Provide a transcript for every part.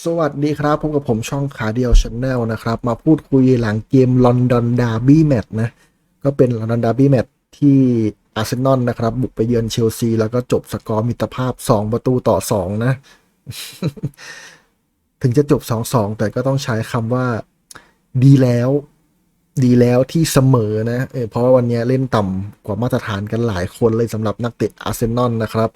สวัสดีครับพบกับผมช่องขาเดียวชาแนลนะครับ มาพูดคุยหลังเกมลอนดอนดาร์บี้แมตช์นะ ก็เป็นลอนดอนดาร์บี้แมตช์ที่อาร์เซนอลนะครับ บุกไปเยือนเชลซี แล้วก็จบสกอร์มิตรภาพ 2 ประตูต่อ 2 นะ ถึงจะจบ 2-2 แต่ก็ต้องใช้คำว่าดีแล้ว ดีแล้วที่เสมอนะเออเพราะว่าวันนี้เล่นต่ำกว่ามาตรฐานกันหลายคนเลยสำหรับนักเตะอาร์เซนอลนะครับ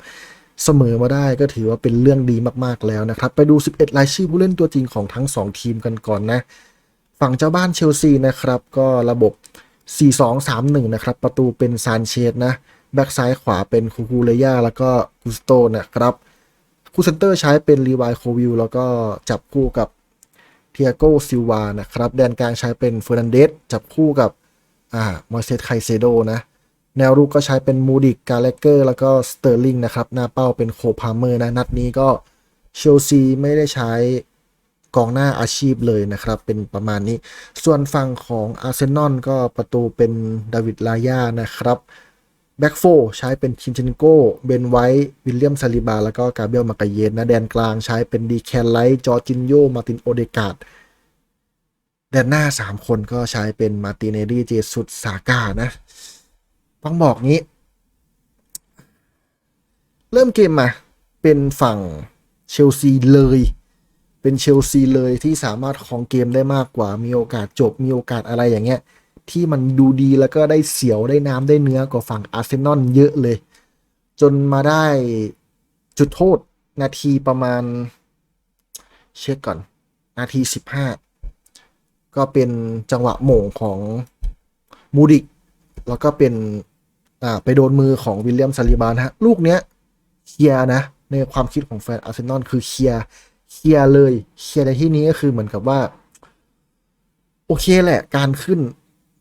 เสมอมาได้ก็ถือว่าเป็นเรื่องดีมากๆแล้วนะครับ ไปดู 11 รายชื่อผู้เล่นตัวจริงของทั้ง 2 ทีมกันก่อนนะ ฝั่งเจ้าบ้านเชลซีนะครับ ก็ระบบ 4-2-3-1 นะครับ ประตูเป็นซานเชสนะ แบ็กซ้ายขวาเป็นคูคูเลย่าแล้วก็กุสโตนะครับ คู่เซนเตอร์ใช้เป็นรีวายโควิลแล้วก็จับคู่กับเทียโกซิลวานะครับ แดนกลางใช้เป็นเฟอร์นันเดสจับคู่กับอ่ามอร์เซสไคเซโดนะ แนวรุกก็ใช้เป็นมูดิกกาเลเกอร์แล้วก็สเตอร์ลิงนะครับ หน้าเป้าเป็นโคพาเมอร์นะ นัดนี้ก็เชลซีไม่ได้ใช้กองหน้าอาชีพเลยนะครับ เป็นประมาณนี้ ส่วนฝั่งของอาร์เซนอลก็ประตูเป็นดาวิดลายานะครับแบ็กโฟใช้เป็นคิมเชนโกเบนไวท์วิลเลียมซาลิบา แล้วก็กาเบรียลมากาเยนนะแดนกลางใช้เป็นดีแคนไลท์จอร์จินโยมาตินโอเดกาดแดนหน้า 3 คนก็ใช้เป็นมาติเนรีเจสุดสากานะ ต้องบอกงี้ เริ่มเกมมา เป็นฝั่งเชลซีเลย เป็นเชลซีเลยที่สามารถของเกมได้มากกว่า มีโอกาสจบมีโอกาสอะไรอย่างเงี้ย ที่มันดูดีแล้วก็ได้เสียวได้น้ำได้เนื้อกว่าฝั่งอาร์เซนอลเยอะเลย จนมาได้จุดโทษนาทีประมาณ เช็คก่อน นาที15ก็เป็นจังหวะโหม่งของมูดิก แล้วก็เป็น อ่าไปโดนมือของวิลเลียมซาลิบานฮะ ลูกเนี้ยเคลียนะ ในความคิดของแฟนอาร์เซนอลคือเคลียเคลียเลยเคลียในที่นี้ก็คือเหมือนกับว่า โอเคแหละการขึ้น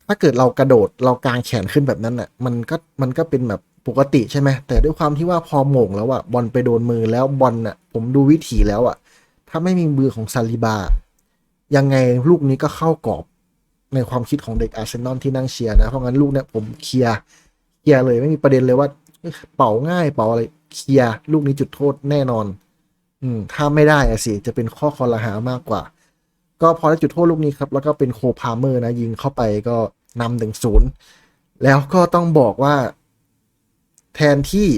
ถ้าเกิดเรากระโดดเรากางแขนขึ้นแบบนั้นอะ มันก็มันก็เป็นแบบปกติใช่ไหมแต่ด้วยความที่ว่าพอโหม่งแล้วอะบอลไปโดนมือแล้วบอลอะ ผมดูวิถีแล้วอะถ้าไม่มีมือของซาลิบา ยังไงลูกนี้ก็เข้ากรอบในความคิดของเด็กอาร์เซนอลที่นั่งเชียร์นะ เพราะงั้นลูกเนี่ยผมเคลียร์ ลียร์เลยไม่มีประเด็นเลยว่า เป่าง่ายเป่าอะไรเคลียร์ลูกนี้จุดโทษแน่นอน อืมถ้าไม่ได้อะสิจะเป็นข้อคอรหามากกว่า ก็พอได้จุดโทษลูกนี้ครับ แล้วก็เป็นโคพาเมอร์นะ ยิงเข้าไปก็นำถึงศูนย์แล้วก็ต้องบอกว่า แทนที่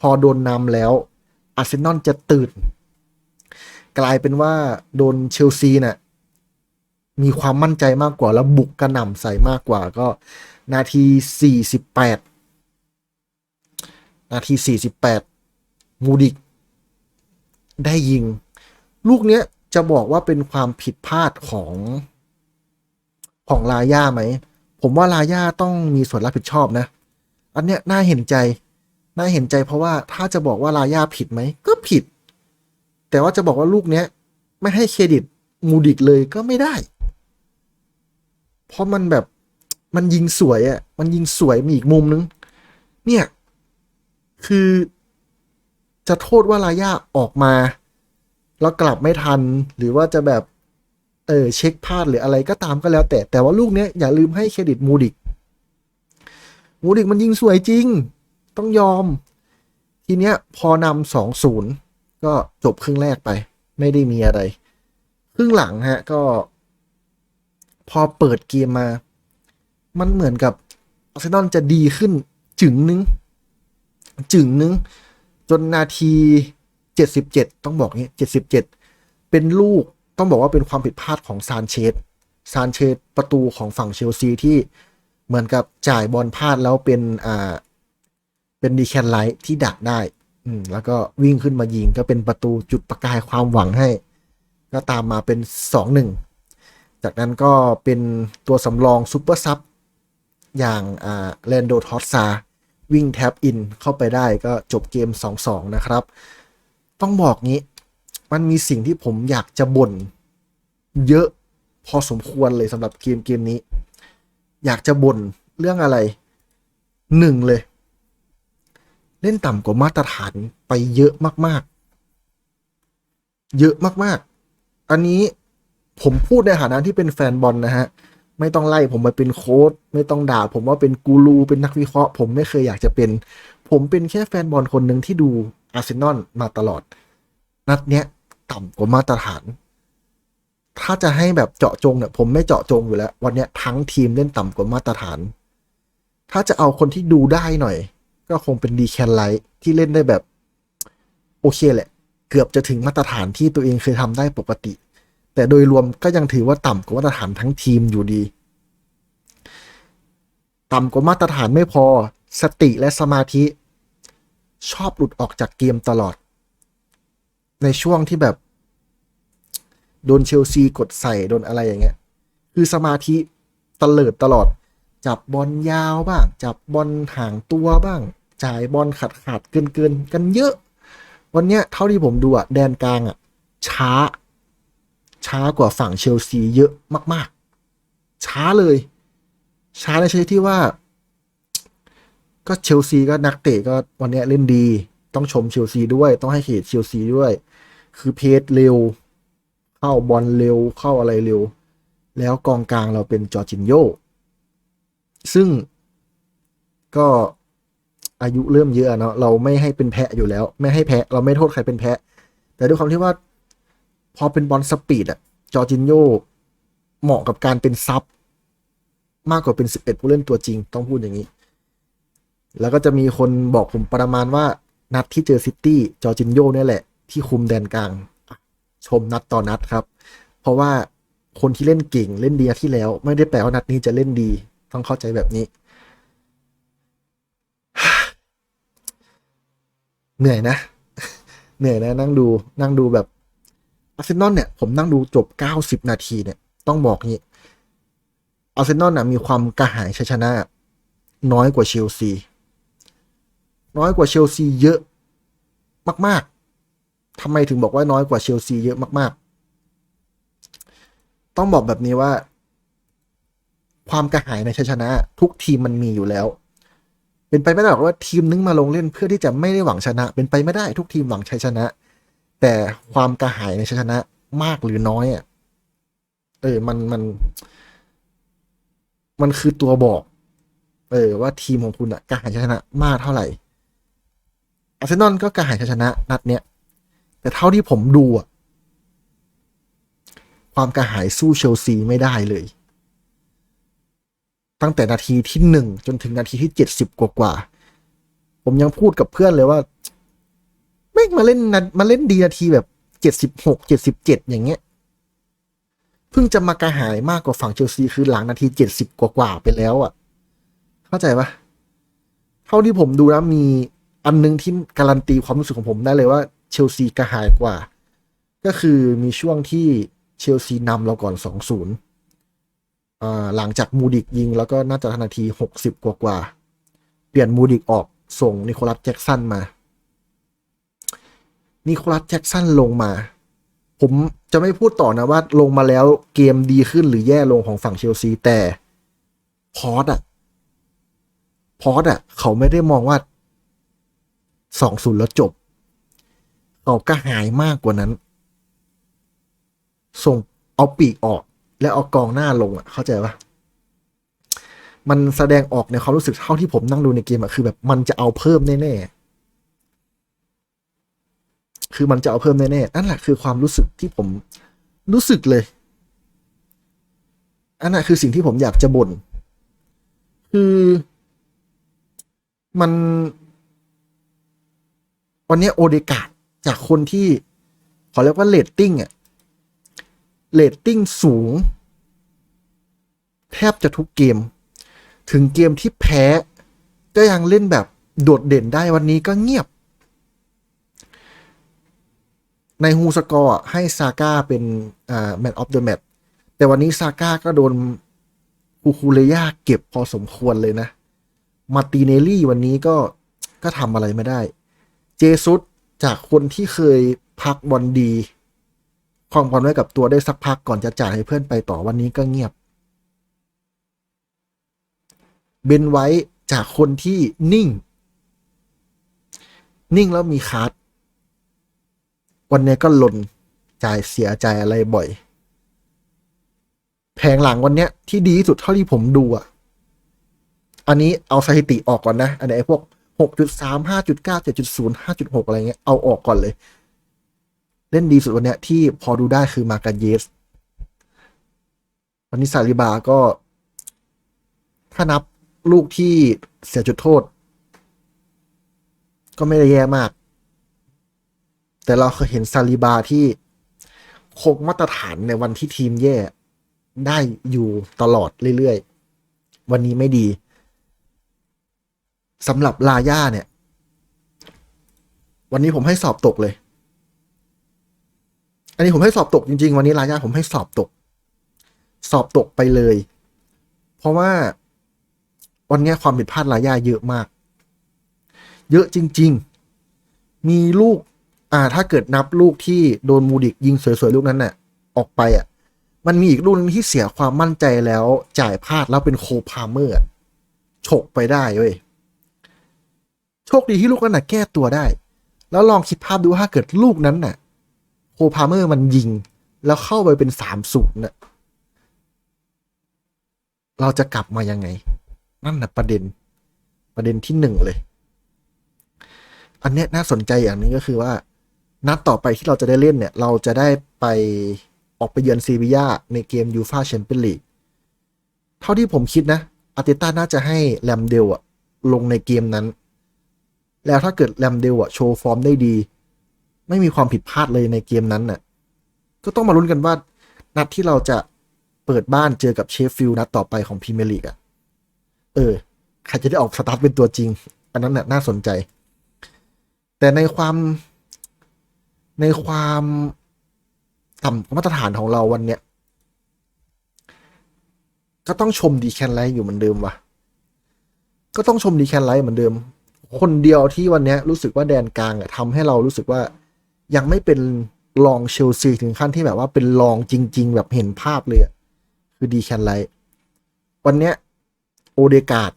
พอโดนนำแล้วอาร์เซนอลจะตื่น กลายเป็นว่าโดนเชลซีน่ะมีความมั่นใจมากกว่าแล้วบุกกระหน่ำใส่มากกว่าก็ นาที 48 นาที 48 มูดิก ได้ยิง ลูกเนี้ยจะบอกว่าเป็นความผิดพลาดของของลาย่าไหม ผมว่าลาย่าต้องมีส่วนรับผิดชอบนะ อันเนี้ยน่าเห็นใจ น่าเห็นใจเพราะว่าถ้าจะบอกว่าลาย่าผิดไหม ก็ผิด แต่ว่าจะบอกว่าลูกเนี้ย ไม่ให้เครดิตมูดิกเลยก็ไม่ได้ เพราะมันแบบ มันยิงสวยอะ่ะ มันยิงสวยมีอีกมุมนึง เนี่ย คือจะโทษว่าลาย่าออกมา แล้วกลับไม่ทัน หรือว่าจะแบบ เออเช็คพลาดหรืออะไรก็ตามก็แล้ว แต่แต่ว่าลูกเนี้ยอย่าลืมให้เครดิตมูดิก มูดิกมันยิงสวยจริง ต้องยอม ทีเนี้ยพอนำสองศูนย์ก็จบครึ่งแรกไป ไม่ได้มีอะไร ครึ่งหลังฮะก็ พอเปิดเกมมา มันเหมือนกับอาร์เซนอลจะดีขึ้นจึงนึง จึงนึง จนนาที77ต้องบอกงี้77เป็นลูกต้องบอกว่าเป็นความผิดพลาดของซานเชสซานเชสประตูของฝั่งเชลซีที่เหมือนกับจ่ายบอลพลาดแล้วเป็นอ่าเป็นดีแคนไลท์ที่ดักได้ อืม แล้วก็วิ่งขึ้นมายิงก็เป็นประตูจุดประกายความหวังให้ ก็ตามมาเป็น2-1จากนั้นก็เป็นตัวสำรองซูเปอร์ซับ อย่างแลนโดทอสซาวิ่งแท็บอินเข้าไปได้ก็จบเกม 2-2 นะครับ ต้องบอกงี้มันมีสิ่งที่ผมอยากจะบ่นเยอะพอสมควรเลยสำหรับเกมเกมนี้ อยากจะบ่นเรื่องอะไรหนึ่งเลย เล่นต่ำกว่ามาตรฐานไปเยอะมากๆ เยอะมากๆ อันนี้ผมพูดในฐานะที่เป็นแฟนบอลนะฮะ ไม่ต้องไล่ผมมาเป็นโค้ดไม่ต้องด่า ผมว่าเป็นกูรูเป็นนักวิเคราะห์ ผมไม่เคยอยากจะเป็น ผมเป็นแค่แฟนบอลคนหนึ่งที่ดูอาร์เซนอลมาตลอด นัดเนี้ยต่ำกว่ามาตรฐาน ถ้าจะให้แบบเจาะจงเนี่ยผมไม่เจาะจงอยู่แล้ว วันเนี้ยทั้งทีมเล่นต่ำกว่ามาตรฐาน ถ้าจะเอาคนที่ดูได้หน่อย ก็คงเป็นดีแคนไลท์ที่เล่นได้แบบ โอเคแหละ เกือบจะถึงมาตรฐานที่ตัวเองเคยทำได้ปกติ แต่โดยรวมก็ยังถือว่าต่ำกว่ามาตรฐานทั้งทีมอยู่ดี ต่ำกว่ามาตรฐานไม่พอ สติและสมาธิ ชอบหลุดออกจากเกมตลอด ในช่วงที่แบบ โดนเชลซีกดใส่โดนอะไรอย่างเงี้ย คือสมาธิตเลิดตลอด จับบอลยาวบ้าง จับบอลห่างตัวบ้าง จ่ายบอลขาดขาดเกินเกินๆกันเยอะ วันเนี้ยเท่าที่ผมดูอะแดนกลางอะช้า ช้ากว่าฝั่งเชลซีเยอะมาก ๆ ช้าเลย ช้าในชนิดที่ว่า ก็เชลซีก็นักเตะก็วันนี้เล่นดี ต้องชมเชลซีด้วยต้องให้เครดิตเชลซีด้วย คือเพจเร็ว เข้าบอลเร็วเข้าอะไรเร็ว แล้วกองกลางเราเป็นจอร์จินโยซึ่งก็อายุเริ่มเยอะเนาะเราไม่ให้เป็นแพะอยู่แล้ว ไม่ให้แพะ เราไม่โทษใครเป็นแพะ แต่ด้วยความที่ว่า พอเป็นบอลสปีดอะจอร์จินโยเหมาะกับการเป็นซับมากกว่าเป็น 11 ผู้เล่นตัวจริงต้องพูดอย่างนี้ แล้วก็จะมีคนบอกผมประมาณว่านัดที่เจอซิตี้จอร์จินโยเนี่ยแหละ ที่คุมแดนกลาง ชมนัดต่อนัดครับ เพราะว่าคนที่เล่นเก่งเล่นดีที่แล้ว ไม่ได้แปลว่านัดนี้จะเล่นดี ต้องเข้าใจแบบนี้ เหนื่อยนะ เหนื่อยนะนั่งดูนั่งดูแบบ อาร์เซนอลเนี่ย ผมนั่งดูจบ 90 นาทีเนี่ย ต้องบอกงี้อาร์เซนอลน่ะมีความกระหายชัยชนะ น้อยกว่าเชลซี น้อยกว่าเชลซีเยอะมากๆทำไมถึงบอกว่าน้อยกว่าเชลซีเยอะมากๆ ต้องบอกแบบนี้ว่า ความกระหายในชัยชนะ ทุกทีมมันมีอยู่แล้ว เป็นไปไม่ได้หรอกว่าทีมนึงมาลงเล่นเพื่อที่จะไม่ได้หวังชนะ เป็นไปไม่ได้ทุกทีมหวังชัยชนะ แต่ความกระหายในชัยชนะมากหรือน้อยอะเออมันมัน มันคือตัวบอก เออ ว่าทีมของคุณอะกระหายชัยชนะมากเท่าไหร่อาร์เซนอลก็กระหายชัยชนะนัดเนี้ยแต่เท่าที่ผมดูอะความกระหายสู้เชลซีไม่ได้เลย ตั้งแต่นาทีที่หนึ่งจนถึงนาทีที่เจ็ดสิบกว่าๆผมยังพูดกับเพื่อนเลยว่า ม่งมาเล่นนามาเล่นดีนาทีแบบเจ็ดสิบหกเจ็ดสิบเจ็ดอย่างเงี้ย เพิ่งจะมากระหายมากกว่าฝั่งเชลซีคือหลังนาทีเจ็ดสิบกว่าๆไปแล้วอะ่ะ เข้าใจปะเท่าที่ผมดูนะมีอันนึงที่การันตีความรู้สึกของผมได้เลยว่าเชลซีกระหายกว่า ก็คือมีช่วงที่เชลซีนำเราก่อนสองศูนย์หลังจากมูดิกยิงแล้วก็น่าจะนาทีหกสิบกว่าๆเปลี่ยนมูดิกออกส่งนิโคลัสแจ็กสันมา นิโคลัสแจ็กสันลงมา ผมจะไม่พูดต่อนะว่าลงมาแล้วเกมดีขึ้นหรือแย่ลงของฝั่งเชลซีแต่พอตอะพอตอะเขาไม่ได้มองว่าสองศูนย์แล้วจบ เขาก็หายมากกว่านั้น ส่งเอาปีกออก แล้วเอากองหน้าลงอะเข้าใจปะมันแสดงออกในความรู้สึกเท่าที่ผมนั่งดูในเกมอะคือแบบมันจะเอาเพิ่มแน่ๆ คือมันจะเอาเพิ่มแน่ๆนั่นแหละคือความรู้สึกที่ผมรู้สึกเลย อันนั้นคือสิ่งที่ผมอยากจะบน่น คือมัน วันนี้โอเดกาดจากคนที่ขอเรียกว่าเลตติ้งอะเลตติ้งสูง แทบจะทุกเกม ถึงเกมที่แพ้ ก็ยังเล่นแบบโดดเด่นได้วันนี้ก็เงียบ ในฮูสกอร์ให้ซาก้าเป็นแมตช์ออฟเดอะแมตช์แต่วันนี้ซาก้าก็โดนคูคูเลย่าเก็บพอสมควรเลยนะ มาร์ติเนลลี่วันนี้ก็ก็ทำอะไรไม่ได้ เจซุสจากคนที่เคยพักบอลดีครองบอลไว้กับตัวได้สักพักก่อนจะจ่ายให้เพื่อนไปต่อวันนี้ก็เงียบ เบนไว้จากคนที่นิ่ง นิ่งแล้วมีคาร์ด วันนี้ก็หล่นจ่ายเสียใจอะไรบ่อยแผงหลังวันเนี้ยที่ดีที่สุดเท่าที่ผมดูอะ อันนี้เอาสถิติออกก่อนนะ อันนี้ไอ้พวกหกจุดสามห้าจุดเก้าเจ็ดจุดศูนย์ห้าจุดหกอะไรเงี้ยเอาออกก่อนเลย เล่นดีสุดวันเนี้ยที่พอดูได้คือมาการเยส วันนี้ซาลิบาก็ ถ้านับลูกที่เสียจุดโทษ ก็ไม่ได้แย่มาก แต่เราเคยเห็นซาลิบาที่คงมาตรฐานในวันที่ทีมแย่ได้อยู่ตลอดเรื่อยๆ วันนี้ไม่ดีสำหรับลาย่าเนี่ย วันนี้ผมให้สอบตกเลย อันนี้ผมให้สอบตกจริง ๆ วันนี้ลาย่าผมให้สอบตก สอบตกไปเลย เพราะว่าวันนี้ความผิดพลาดลาย่าเยอะมาก เยอะจริง ๆ มีลูก อ่า ถ้าเกิดนับลูกที่โดนมูดิกยิงสวยๆลูกนั้นน่ะ ออกไปอะ มันมีอีกลูกนึงที่เสียความมั่นใจแล้วจ่ายพลาดแล้วเป็นโคพาเมอร์ฉกไปได้เว้ยโชคดีที่ลูกนั้นน่ะแก้ตัวได้ แล้วลองคิดภาพดูถ้าเกิดลูกนั้นน่ะ โคพาเมอร์มันยิง แล้วเข้าไปเป็นสามศูนย์น่ะเราจะกลับมายังไง นั่นน่ะประเด็น ประเด็นที่หนึ่งเลย อันเนี้ยน่าสนใจอย่างนึงก็คือว่า นัดต่อไปที่เราจะได้เล่นเนี่ย เราจะได้ไปออกไปเยือนซีบียาในเกมยูฟาแชมเปี้ยนลีกเท่าที่ผมคิดนะอาร์เตต้าน่าจะให้แรมเดลอะลงในเกมนั้น แล้วถ้าเกิดแรมเดลอะโชว์ฟอร์มได้ดี ไม่มีความผิดพลาดเลยในเกมนั้นน่ะก็ต้องมาลุ้นกันว่า นัดที่เราจะเปิดบ้านเจอกับเชฟฟิลด์นัดต่อไปของพรีเมียร์ลีกอะเออใครจะได้ออกสตาร์ทเป็นตัวจริง อันนั้นน่ะน่าสนใจ แต่ในความ ในความต่ำมาตรฐานของเราวันเนี้ยก็ต้องชมดีแคนไลท์อยู่เหมือนเดิมวะก็ต้องชมดีแคนไลท์เหมือนเดิม คนเดียวที่วันเนี้ยรู้สึกว่าแดนกลางอะทำให้เรารู้สึกว่ายังไม่เป็นรองเชลซีถึงขั้นที่แบบว่าเป็นรองจริง ๆ แบบเห็นภาพเลยคือดีแคนไลท์วันเนี้ยโอเดกาด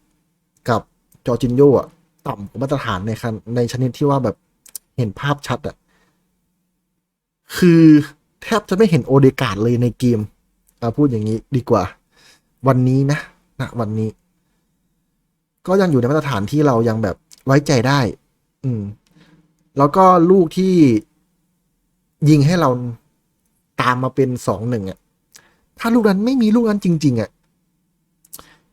กับจอจินโยอะต่ำกว่ามาตรฐานในคันในชนิดที่ว่าแบบเห็นภาพชัดอะ คือแทบจะไม่เห็นโอเดกาดเลยในเกมอาพูดอย่างนี้ดีกว่า วันนี้นะนะวันนี้ ก็ยังอยู่ในมาตรฐานที่เรายังแบบไว้ใจได้ อืม แล้วก็ลูกที่ยิงให้เราตามมาเป็นสองหนึ่งอะ ถ้าลูกนั้นไม่มีลูกนั้นจริง ๆ อะ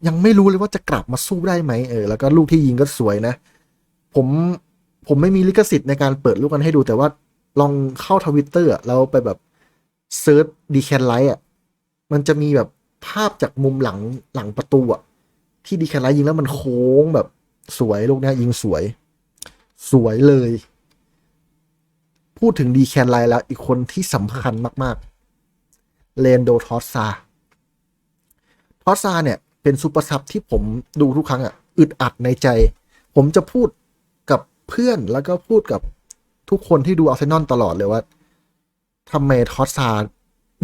ยังไม่รู้เลยว่าจะกลับมาสู้ได้ไหมเออ แล้วก็ลูกที่ยิงก็สวยนะ ผมผมไม่มีลิขสิทธิ์ในการเปิดลูกนั้นให้ดูแต่ว่า ลองเข้าทวิตเตอร์แล้วไปแบบเซิร์ชดีแคนไลท์อะมันจะมีแบบภาพจากมุมหลังหลังประตูอะที่ดีแคนไลท์ยิงแล้วมันโค้งแบบสวยลูกเนี้ยยิงสวย สวยเลย พูดถึงดีแคนไลท์แล้วอีกคนที่สำคัญมากๆเลนโดทอสซาทอสซาเนี่ย เป็นซูเปอร์ซับที่ผมดูทุกครั้งอะอึดอัดในใจ ผมจะพูดกับเพื่อนแล้วก็พูดกับ ทุกคนที่ดูอาร์เซนอลตลอดเลยว่าทำไมทอสซา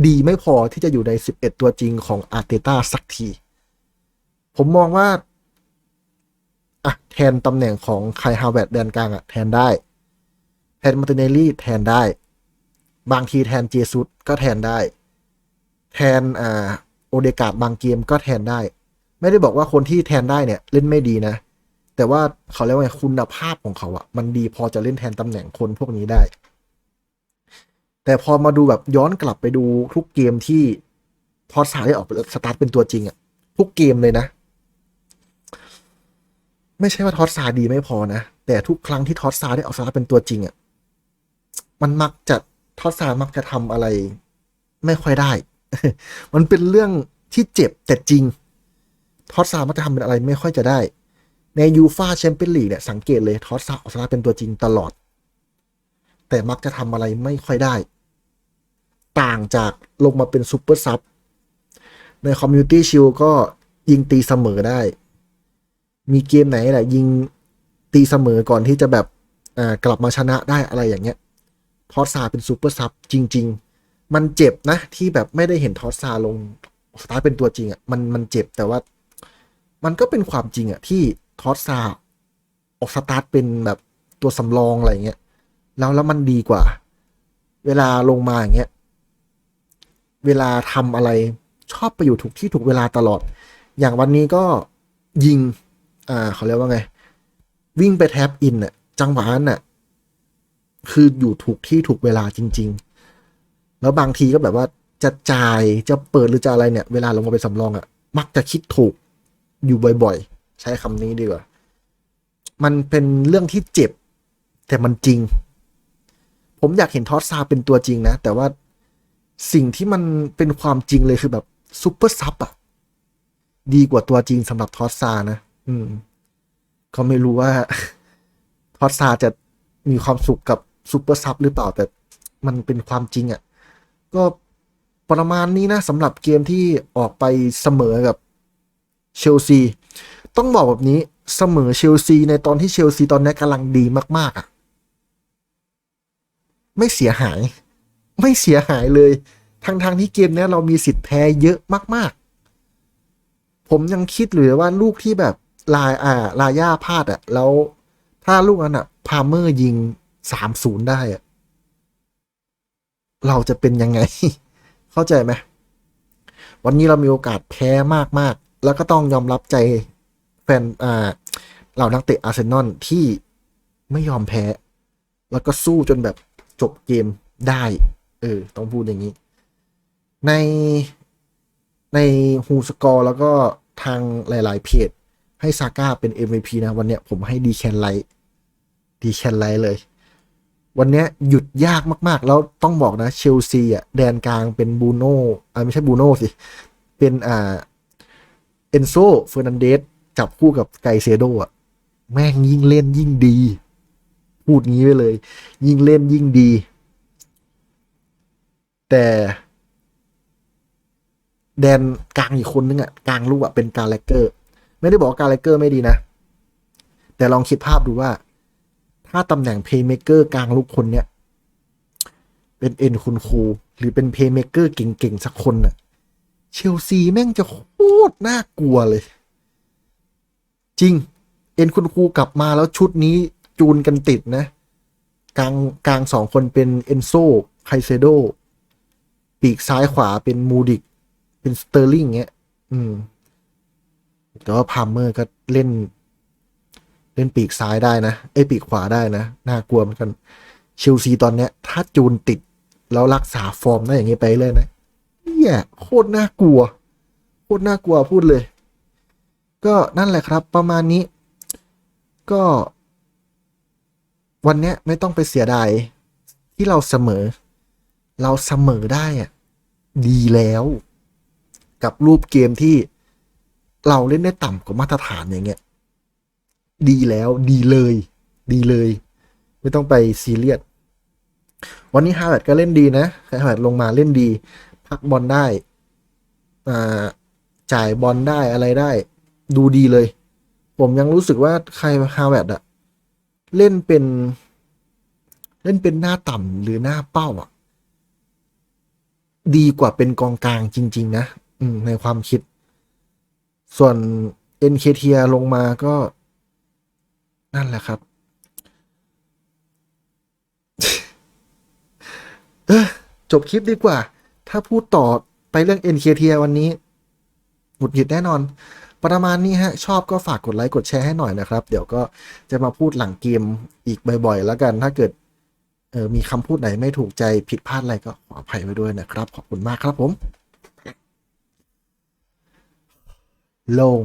ดีไม่พอที่จะอยู่ใน 11 ตัวจริงของอาร์เตต้าสักที ผมมองว่าอะแทนตำแหน่งของไคฮาวเวร์ดแดนกลางอะแทนได้ แทนมาติเนลลี่แทนได้ บางทีแทนเจซุสก็แทนได้ แทนอ่าโอเดกาดบางเกมก็แทนได้ ไม่ได้บอกว่าคนที่แทนได้เนี่ย เล่นไม่ดีนะ แต่ว่าเขาเรียกว่าไงคุณภาพของเขาอะมันดีพอจะเล่นแทนตำแหน่งคนพวกนี้ได้ แต่พอมาดูแบบย้อนกลับไปดูทุกเกมที่ทอสซาได้ออกสตาร์ทเป็นตัวจริงอะทุกเกมเลยนะ ไม่ใช่ว่าทอสซาดีไม่พอนะ แต่ทุกครั้งที่ทอสซาได้ออกสตาร์ทเป็นตัวจริงอะมันมักจะทอสซามักจะทำอะไร ไม่ค่อยได้ มันเป็นเรื่องที่เจ็บแต่จริง ทอสซามักจะทำเป็นอะไรไม่ค่อยจะได้ ในยูฟาแชมเปี้ยนลีกเนี่ยสังเกตเลยทอสซาออสตาเป็นตัวจริงตลอด แต่มักจะทำอะไรไม่ค่อยได้ ต่างจากลงมาเป็นซูเปอร์ซับในคอมมูนิตี้ชิลก็ยิงตีเสมอได้ มีเกมไหนแหละยิงตีเสมอก่อนที่จะแบบกลับมาชนะได้อะไรอย่างเงี้ย ทอสซาเป็นซูเปอร์ซับจริง ๆ มันเจ็บนะที่แบบไม่ได้เห็นทอสซาลงสตาร์เป็นตัวจริงอะ่ะมันมันเจ็บแต่ว่า มันก็เป็นความจริงอะ่ะที่ ทอสซาออกสตาร์ทเป็นแบบตัวสำรองอะไรเงี้ยแล้วแล้วมันดีกว่า เวลาลงมาอย่างเงี้ยเวลาทำอะไรชอบไปอยู่ถูกที่ถูกเวลาตลอด อย่างวันนี้ก็ยิง อ่าเขาเรียกว่าไง วิ่งไปแท็บอินน่ะ จังหวะนั้นน่ะ คืออยู่ถูกที่ถูกเวลาจริง ๆ แล้วบางทีก็แบบว่าจะจ่ายจะเปิดหรือจะอะไรเนี่ย เวลาลงมาเป็นสำรองอะ่ะ มักจะคิดถูกอยู่บ่อย ๆ ใช้คำนี้ดีกว่า มันเป็นเรื่องที่เจ็บ แต่มันจริง ผมอยากเห็นทอสซาเป็นตัวจริงนะ แต่ว่าสิ่งที่มันเป็นความจริงเลยคือแบบซูเปอร์ซับอะดีกว่าตัวจริงสำหรับทอสซานะ อืม ก็ไม่รู้ว่า ทอสซาจะมีความสุขกับซูเปอร์ซับหรือเปล่า แต่มันเป็นความจริงอะ่ะ ก็ประมาณนี้นะสำหรับเกมที่ออกไปเสมอกับเชลซี ต้องบอกแบบนี้เสมอเชลซีในตอนที่เชลซีตอนนี้กำลังดีมาก ๆ อะ ไม่เสียหาย ไม่เสียหายเลยทั้งทางที่เกมนี้เรามีสิทธิ์แพ้เยอะมาก ๆ ผมยังคิดเลยว่าลูกที่แบบลายอ่าลาย่าพลาดอะ แล้วถ้าลูกนั้นอะ พาเมอร์ยิงสามศูนย์ได้อะ เราจะเป็นยังไง เข้าใจไหมวันนี้เรามีโอกาสแพ้มาก ๆ แล้วก็ต้องยอมรับใจ แฟนอ่าเหล่านักเตะอาร์เซนอลที่ไม่ยอมแพ้ แล้วก็สู้จนแบบจบเกมได้ เออ ต้องพูดอย่างนี้ ในในฮูสกอร์แล้วก็ทางหลาย ๆ เพจ ให้ซาก้าเป็น MVP นะ วันเนี้ยผมให้ดีแคนไลท์ดีแคนไลท์เลย วันเนี้ยหยุดยากมาก ๆ แล้วต้องบอกนะ เชลซีอะ แดนกลางเป็นบูโน่อ่าไม่ใช่บูโน่สิ เป็นอ่าเอนโซเฟอร์นันเดส จับคู่กับไกเซโดอะ แม่งยิ่งเล่นยิ่งดี พูดงี้ไปเลย ยิ่งเล่นยิ่งดี แต่แดนกลางอีกคนนึงอะกลางลูกอะเป็นการแลกเกอร์ ไม่ได้บอกว่าการแลกเกอร์ไม่ดีนะ แต่ลองคิดภาพดูว่า ถ้าตำแหน่งเพย์เมเกอร์กลางลูกคนเนี้ยเป็นเอ็นคุณครูหรือเป็นเพย์เมเกอร์เก่งๆ สักคนน่ะ เชลซีแม่งจะโคตรน่ากลัวเลย จริง เอ็นคุณครูกลับมาแล้วชุดนี้จูนกันติดนะ กลางกลางสองคนเป็นเอนโซไคเซโด ปีกซ้ายขวาเป็นมูดิก เป็นสเตอร์ลิงเงี้ย อืม แต่ว่าพามเมอร์ก็เล่น เล่นปีกซ้ายได้นะเอ้ปีกขวาได้นะ น่ากลัวเหมือนกัน เชลซีตอนเนี้ย ถ้าจูนติด แล้วรักษาฟอร์มได้อย่างนี้ไปเลยนะเฮียโคตรน่ากลัว โคตรน่ากลัวพูดเลย ก็นั่นแหละครับประมาณนี้ ก็ วันเนี้ยไม่ต้องไปเสียดายที่เราเสมอ เราเสมอได้อะดีแล้ว กับรูปเกมที่เราเล่นได้ต่ำกว่ามาตรฐานอย่างเงี้ย ดีแล้วดีเลย ดีเลย ไม่ต้องไปซีเรียสวันนี้ฮาร์ดก็เล่นดีนะฮาร์ดลงมาเล่นดี พักบอลได้ อ่า จ่ายบอลได้อะไรได้ ดูดีเลย ผมยังรู้สึกว่าใครฮาร์ดอะเล่นเป็น เล่นเป็นหน้าต่ำหรือหน้าเป้าอะดีกว่าเป็นกองกลางจริง ๆ นะอืในความคิด ส่วนเอ็นเคเทียลงมาก็ นั่นแหละครับเออจบคลิปดีกว่า ถ้าพูดต่อไปเรื่อง NKT วันนี้หงุดหงิดแน่นอน ประมาณนี้ฮะ ชอบก็ฝากกดไลค์กดแชร์ให้หน่อยนะครับ เดี๋ยวก็จะมาพูดหลังเกมอีกบ่อยๆ แล้วกัน ถ้าเกิดเออมีคำพูดไหนไม่ถูกใจผิดพลาดอะไรก็ขออภัยไว้ด้วยนะครับ ขอบคุณมากครับผม โล่ง